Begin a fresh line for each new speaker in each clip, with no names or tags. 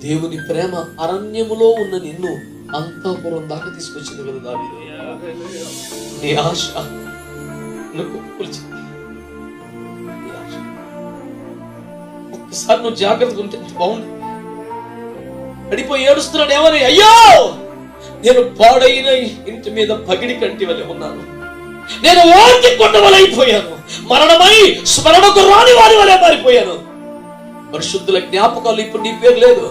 దేవుని ప్రేమ అరణ్యములో ఉన్న నిన్ను అంతఃపురం దాకా తీసుకొచ్చింది కదా దావీదు. నీ ఆశ నువ్వు ఒక్కసారి నువ్వు జాగ్రత్తగా ఉంటే బాగుంది పడిపోయి ఏడుస్తున్నాడు ఏమని అయ్యో! నేను పాడైన ఇంటి మీద పగిడి కంటి వలె ఉన్నాను. నేను ఓటి కొండవలైపోయాను. మరణమై స్మరణకు రాని వారి వలె మారిపోయాను. పరిశుద్ధుల జ్ఞాపకాలు ఇప్పుడు నీ పేరు లేదు.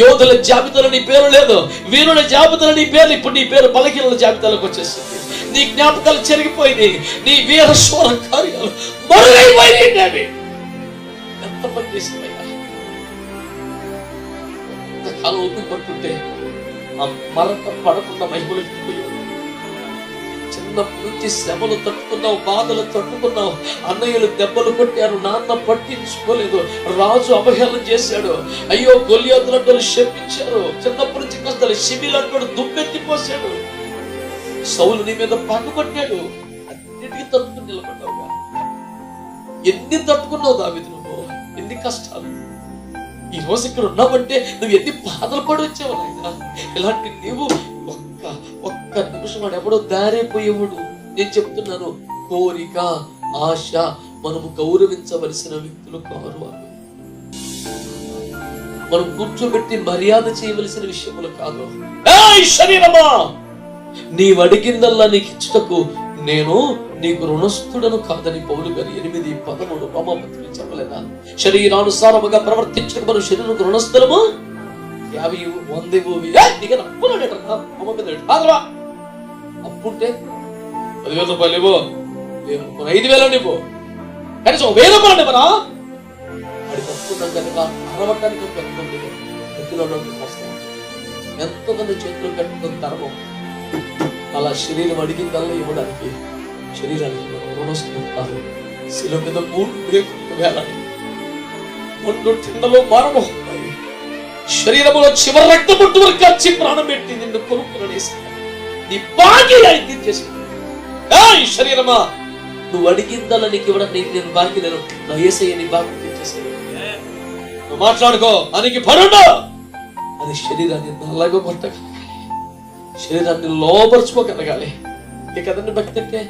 యోధుల జాబితాలో నీ పేరు లేదు. వీరుల జాబితాలో నీ పేరు ఇప్పుడు నీ పేరు బలహీనల జాబితాలోకి వచ్చేసింది. నీ జ్ఞాపకాలు చెరిగిపోయింది నీ వీర శూర కార్యాలు మరుగైపోయినాయి అవి ఎంత పని చేసిందయ్యా ఎంతకాలం ఓపిక పడుతుంటే ఆ మరత పడకుండా మహిమలు చిన్నప్పటి నుంచి శ్రమలు తట్టుకున్నావు బాధలు తట్టుకున్నావు. అన్నయ్యలు దెబ్బలు కొట్టారు నాన్న పట్టించుకోలేదు. రాజు అవహేళన చేశాడు. అయ్యో గొలియాతులంటూ శపించారు. చిన్నప్పటి నుంచి కష్టాలు శిబిలంటూ దుమ్మెత్తిపోసాడు సౌలు నీ మీద పట్టుకొట్టాడు అన్నిటికీ తట్టుకుని నిలబడ్డావుగా ఎన్ని తట్టుకున్నావు దావిది నువ్వు? ఎన్ని కష్టాలు? ఈ రోజు ఇక్కడ ఉన్నావంటే నువ్వు ఎన్ని బాధలు పడి వచ్చావు నాయన? ఇలాంటి నీవు ఒక్క నిమిషం వాడు ఎవడో దారైపోయేవాడు. నేను చెప్తున్నాను కోరిక ఆశ మనము గౌరవించవలసిన వ్యక్తులు కారు వాళ్ళు. మనం కూర్చోబెట్టి మర్యాద చేయవలసిన విషయములు కాదు. శరీరమా! నీవు అడిగిందల్లా నీకు ఇచ్చుటకు నేను నీకు రుణస్థుడను కాదని పౌలు గారి ఎనిమిది పదమూడు రోమపత్రులు చెప్పలేదా? శరీరానుసారముగా ప్రవర్తించడం మనం శరీరం రుణస్థులము? యాభై ఇవ్వు, వంద ఇవ్వు, ఏ, నీకు అప్పుంటే పదివేల రూపాయలు ఇవ్వు. లేదు, ఐదు వేలు ఇవ్వు. కనీసం ఒక వెయ్యి రూపాయలు ఇవ్వరా వాడికి అప్పున్నాం కనుక అరవటానికి ఒక చేతిలో ఎత్తులో వస్తాం ఎంతో చేతులు కట్టుకుని తరము. అలా శరీరం అడిగిందల్లా ఇవ్వడానికి శరీరానికి రుణస్తులు కాదు. శిల మీద మూడు బ్రేకులు వేలాడి ఒండు తిండలో మరణం ఉన్నాయి. శరీరములో చివరి రక్త పుట్టు వరకు వచ్చి ప్రాణం పెట్టి నిన్ను కొనుక్కునేసి నీ బాకీ ఆయన తీర్చేసి ఈ శరీరమా నువ్వు అడిగిందల్లా నీకు ఇవ్వడం నీకు నేను బాకీ నేను నా ఏసయ్య నీ బాకీ తీర్చేసి నువ్వు మాట్లాడుకో అనికి పడుండు. అది శరీరాన్ని నల్లగా కొట్టగా శరీరాన్ని లోపరుచుకోగలగాలి ఇది కదండి భక్తి అంటే?